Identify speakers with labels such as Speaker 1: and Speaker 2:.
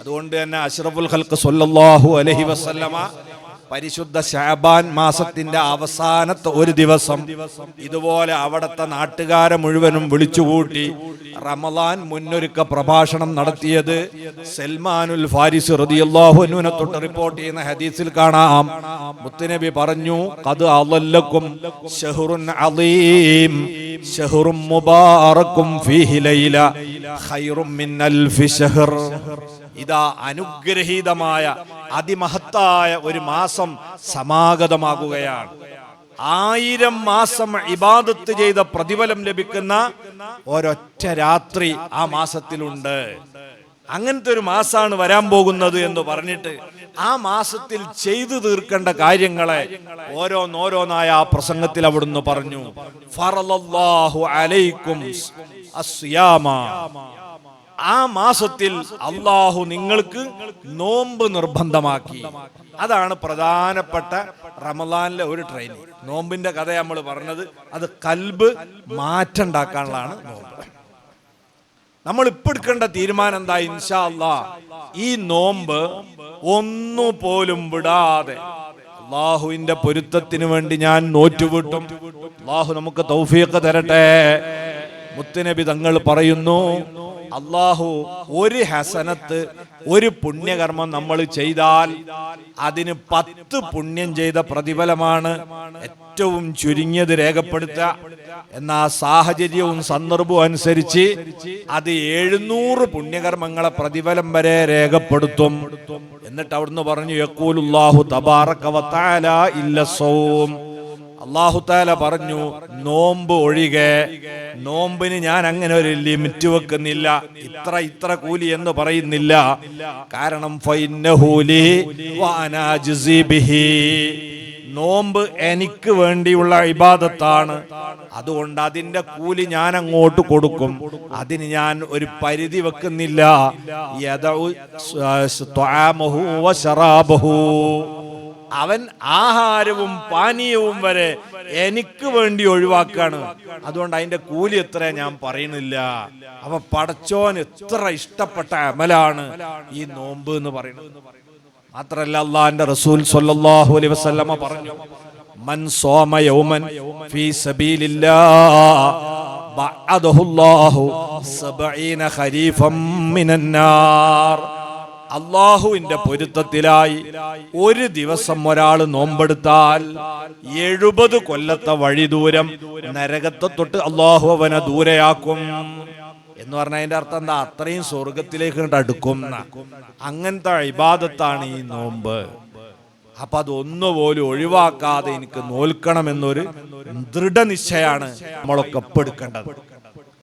Speaker 1: അതുകൊണ്ട് തന്നെ അഷ്റഫുൽ ഖൽക്ക് സൊല്ലാഹു അലഹി വസല്ലമ പരിശുദ്ധ ഷാബാൻ മാസത്തിന്റെ അവസാനത്തെ ഒരു ദിവസം ഇതുപോലെ അവിടുത്തെ നാട്ടുകാരെ മുഴുവനും വിളിച്ചുകൂട്ടി റമലാൻ മുന്നൊരുക്ക പ്രഭാഷണം നടത്തിയത് സൽമാനുൽ ഫാരിസ് റളിയല്ലാഹു അൻഹുവിനെ തൊട്ട് റിപ്പോർട്ട് ചെയ്യുന്ന ഹദീസിൽ കാണാം. മുത്തുനബി പറഞ്ഞു അത് അലല്ലക്കും ഷഹ്ർ ഇതാ അനുഗ്രഹീതമായ അതിമഹത്തായ ഒരു മാസം സമാഗതമാകുകയാണ്. ആയിരം മാസം ഇബാദത്ത് ചെയ്ത പ്രതിഫലം ലഭിക്കുന്ന ഒരൊറ്റ രാത്രി ആ മാസത്തിലുണ്ട്. അങ്ങനത്തെ ഒരു മാസമാണ് വരാൻ പോകുന്നത് എന്ന് പറഞ്ഞിട്ട് ആ മാസത്തിൽ ചെയ്തു തീർക്കേണ്ട കാര്യങ്ങളെ ഓരോന്നോരോന്നായ ആ പ്രസംഗത്തിൽ അവിടുന്ന് പറഞ്ഞു. ഫറലല്ലാഹു അലൈക്കും ആ മാസത്തിൽ അള്ളാഹു നിങ്ങൾക്ക് നോമ്പ് നിർബന്ധമാക്കി. അതാണ് പ്രധാനപ്പെട്ട റമദാനിലെ ഒരു ട്രെയിനിങ് നോമ്പിന്റെ കഥ നമ്മൾ പറഞ്ഞത് അത് കൽബ് മാറ്റുണ്ടാക്കാനുള്ളതാണ് നോമ്പ്. നമ്മൾ ഇപ്പൊ എടുക്കേണ്ട തീരുമാനം എന്താ? ഇൻഷാ അല്ലാ ഈ നോമ്പ് ഒന്നു പോലും വിടാതെ അള്ളാഹുവിന്റെ പൊരുത്തത്തിന് വേണ്ടി ഞാൻ നോറ്റുവിട്ടും. അള്ളാഹു നമുക്ക് തൗഫീഖ് തരട്ടെ. മുത്തുനബി തങ്ങൾ പറയുന്നു അള്ളാഹു ഒരു ഹസനത്ത് ഒരു പുണ്യകർമ്മം നമ്മൾ ചെയ്താൽ അതിന് പത്ത് പുണ്യം ചെയ്ത പ്രതിഫലമാണ് ഏറ്റവും ചുരുങ്ങിയത് രേഖപ്പെടുത്തുക. എന്നാ സാഹചര്യവും സന്ദർഭവും അനുസരിച്ച് അത് എഴുന്നൂറ് പുണ്യകർമ്മങ്ങളെ പ്രതിഫലം വരെ രേഖപ്പെടുത്തും. എന്നിട്ട് അവിടുന്ന് പറഞ്ഞു യക്കൂലുല്ലാഹു തബാറക്കവത്താല ഇല്ല സൗം. അള്ളാഹു താല പറഞ്ഞു നോമ്പ് ഒഴികെ നോമ്പിന് ഞാൻ അങ്ങനെ ഒരു ലിമിറ്റ് വെക്കുന്നില്ല. ഇത്ര ഇത്ര കൂലി എന്ന് പറയുന്നില്ല. കാരണം നോമ്പ് എനിക്ക് വേണ്ടിയുള്ള ഇബാദത്താണ്. അതുകൊണ്ട് അതിന്റെ കൂലി ഞാൻ അങ്ങോട്ട് കൊടുക്കും. അതിന് ഞാൻ ഒരു പരിധി വെക്കുന്നില്ല. വശറാബഹു അവൻ ആഹാരവും പാനീയവും വരെ എനിക്ക് വേണ്ടി ഒഴിവാക്കാണ്. അതുകൊണ്ട് അതിന്റെ കൂലി എത്ര ഞാൻ പറയുന്നില്ല. അവ പടച്ചോൻ എത്ര ഇഷ്ടപ്പെട്ട അമലാണ് ഈ നോമ്പ് എന്ന് പറയുന്നത്. മാത്രല്ല അള്ളാന്റെ റസൂൽ സല്ലല്ലാഹു അലൈഹി വസല്ലമ പറഞ്ഞു മൻ സോമ യൗമൻ ഫീ സബീലില്ലാ ബഅദഹുല്ലാഹു സബഈന ഖരീഫം മിനൻ നാർ. അള്ളാഹുവിന്റെ പൊരുത്തത്തിലായി ഒരു ദിവസം ഒരാൾ നോമ്പെടുത്താൽ എഴുപത് കൊല്ലത്തെ വഴി ദൂരം നരകത്തെ തൊട്ട് അള്ളാഹു അവനെ ദൂരെയാക്കും. എന്ന് പറഞ്ഞ അതിന്റെ അർത്ഥം എന്താ? അത്രയും സ്വർഗത്തിലേക്ക് അടുക്കും. അങ്ങനത്തെ ഇബാദത്താണ് ഈ നോമ്പ്. അപ്പൊ അതൊന്നുപോലും ഒഴിവാക്കാതെ എനിക്ക് നോൽക്കണം എന്നൊരു ദൃഢനിശ്ചയാണ് നമ്മളൊക്കെ ഇപ്പൊ എടുക്കേണ്ടത്.